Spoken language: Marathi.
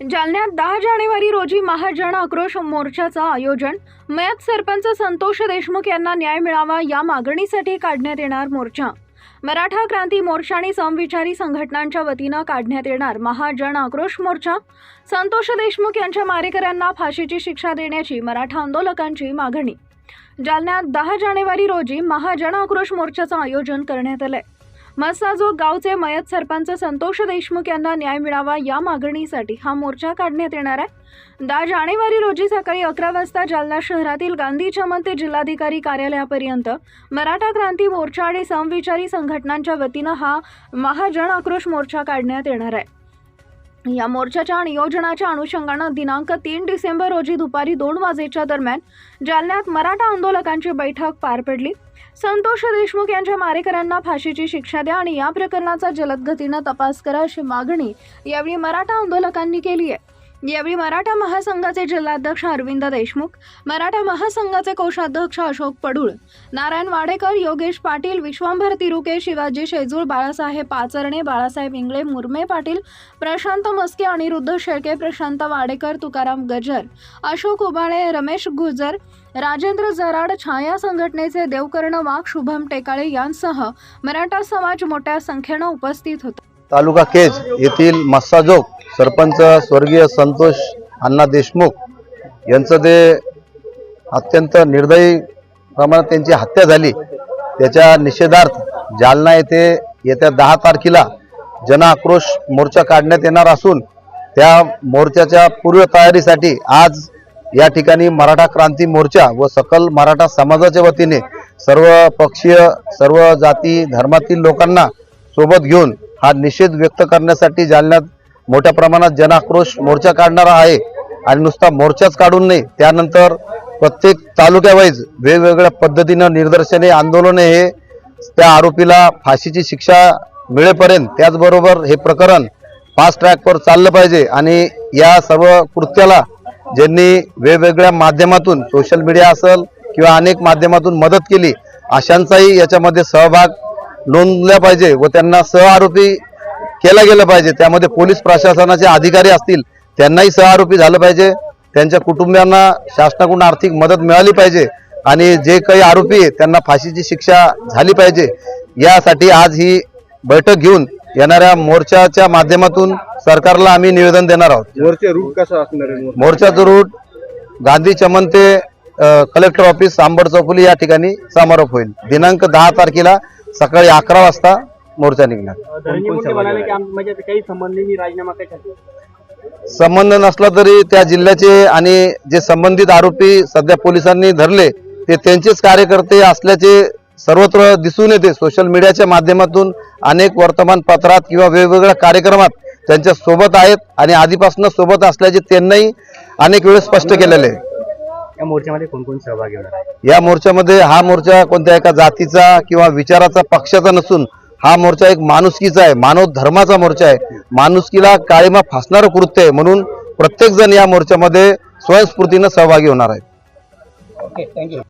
जालन्यात दहा जानेवारी रोजी महाजन आक्रोश मोर्चाचं आयोजन. मयत सरपंच संतोष देशमुख यांना न्याय मिळावा या मागणीसाठी काढण्यात येणार मोर्चा. मराठा क्रांती मोर्चा आणि समविचारी संघटनांच्या वतीनं काढण्यात येणार महाजन आक्रोश मोर्चा. संतोष देशमुख यांच्या मारेकऱ्यांना फाशीची शिक्षा देण्याची मराठा आंदोलकांची मागणी. जालन्यात दहा जानेवारी रोजी महाजन आक्रोश मोर्चाचं आयोजन करण्यात आलंय. मस्साजोग गावचे मयत सरपंच संतोष देशमुख यांना न्याय मिळावा या मागणीसाठी हा मोर्चा काढण्यात येणार आहे. दहा जानेवारी रोजी सकाळी अकरा वाजता जालना शहरातील गांधी चमन ते जिल्हाधिकारी कार्यालयापर्यंत मराठा क्रांती मोर्चा आणि समविचारी संघटनांच्या वतीनं हा महाजन आक्रोश मोर्चा काढण्यात येणार आहे. या मोर्चाच्या नियोजनाच्या अनुषंगानं दिनांक तीन डिसेंबर रोजी दुपारी दोन वाजेच्या दरम्यान जालन्यात मराठा आंदोलकांची बैठक पार पडली. संतोष देशमुख यांच्या मारेकऱ्यांना फाशीची शिक्षा द्या आणि या प्रकरणाचा जलद गतीनं तपास करा अशी मागणी यावेळी मराठा आंदोलकांनी केली आहे. यावेळी मराठा महासंघाचे जिल्हाध्यक्ष अरविंद देशमुख मराठा महासंघाचे कोषाध्यक्ष अशोक पडूळ नारायण वाडेकर योगेश पाटील विश्वांभर तिरुके शिवाजी शेजूळ बाळासाहेब पाचरणे बाळासाहेब इंगळे मुरमे पाटील प्रशांत मस्के अनिरुद्ध शेळके प्रशांत वाडेकर तुकाराम गजर अशोक उबाळे रमेश गुजर राजेंद्र जराड छाया संघटनेचे देवकर्ण वाघ शुभम टेकाळे यांसह मराठा समाज मोठ्या संख्येनं उपस्थित होता. तालुका केज येथील मस्साजोग सरपंच स्वर्गीय संतोष अण्णा देशमुख यांचं ते अत्यंत निर्दयी प्रमाणात त्यांची हत्या झाली त्याच्या निषेधार्थ जालना येथे येत्या दहा तारखेला जन आक्रोश मोर्चा काढण्यात येणार असून त्या मोर्चाच्या पूर्वतयारीसाठी आज या ठिकाणी मराठा क्रांती मोर्चा व सकल मराठा समाजाच्या वतीने सर्व पक्षीय सर्व जाती धर्मातील लोकांना सोबत घेऊन हा निषेध व्यक्त करण्यासाठी जालन्यात मोठ्या प्रमाणात जनाक्रोश मोर्चा काढणारा आहे आणि नुसता मोर्चाच काढून नाही त्यानंतर प्रत्येक तालुक्यावाईज वेगवेगळ्या पद्धतीनं निदर्शने आंदोलने हे त्या आरोपीला फाशीची शिक्षा मिळेपर्यंत त्याचबरोबर हे प्रकरण फास्ट ट्रॅकवर चाललं पाहिजे आणि या सर्व कृत्याला ज्यांनी वेगवेगळ्या माध्यमातून सोशल मीडिया असेल किंवा अनेक माध्यमातून मदत केली अशांचाही याच्यामध्ये सहभाग नोंदल्या पाहिजे व त्यांना सह आरोपी केला गेलं पाहिजे. त्यामध्ये पोलीस प्रशासनाचे अधिकारी असतील त्यांनाही सह आरोपी झालं पाहिजे. त्यांच्या कुटुंबियांना शासनाकडून आर्थिक मदत मिळाली पाहिजे. आणि जे काही आरोपी त्यांना फाशीची शिक्षा झाली पाहिजे. यासाठी आज ही बैठक घेऊन येणाऱ्या मोर्चाच्या माध्यमातून सरकारला आम्ही निवेदन देणार आहोत. मोर्चे रूट कसा असणार? मोर्चाचं रूट गांधी चमन ते कलेक्टर ऑफिस सांबर चौफुली या ठिकाणी समारोप होईल. दिनांक दहा तारखेला सकाळी अकरा वाजता मोर्चा निघणार. म्हणजे काही राजीनामा संबंध नसला तरी त्या जिल्ह्याचे आणि जे संबंधित आरोपी सध्या पोलिसांनी धरले ते त्यांचेच कार्यकर्ते असल्याचे सर्वत्र दिसून येते. सोशल मीडियाच्या माध्यमातून अनेक वर्तमानपत्रात किंवा वेगवेगळ्या कार्यक्रमात त्यांच्यासोबत आहेत आणि आधीपासून सोबत असल्याचे त्यांनाही अनेक वेळेस स्पष्ट केलेले आहे. या मोर्चामध्ये कोण कोण सहभागी होणार आहे? या मोर्चामध्ये हा मोर्चा कोणत्या एका जातीचा किंवा विचाराचा पक्षाचा नसून हा मोर्चा एक माणुसकीचा आहे मानव धर्माचा मोर्चा आहे. माणुसकीला काळीमा फासणारं कृत्य आहे म्हणून प्रत्येक जण या मोर्चामध्ये स्वयंस्फूर्तीनं सहभागी होणार आहे ओके थँक्यू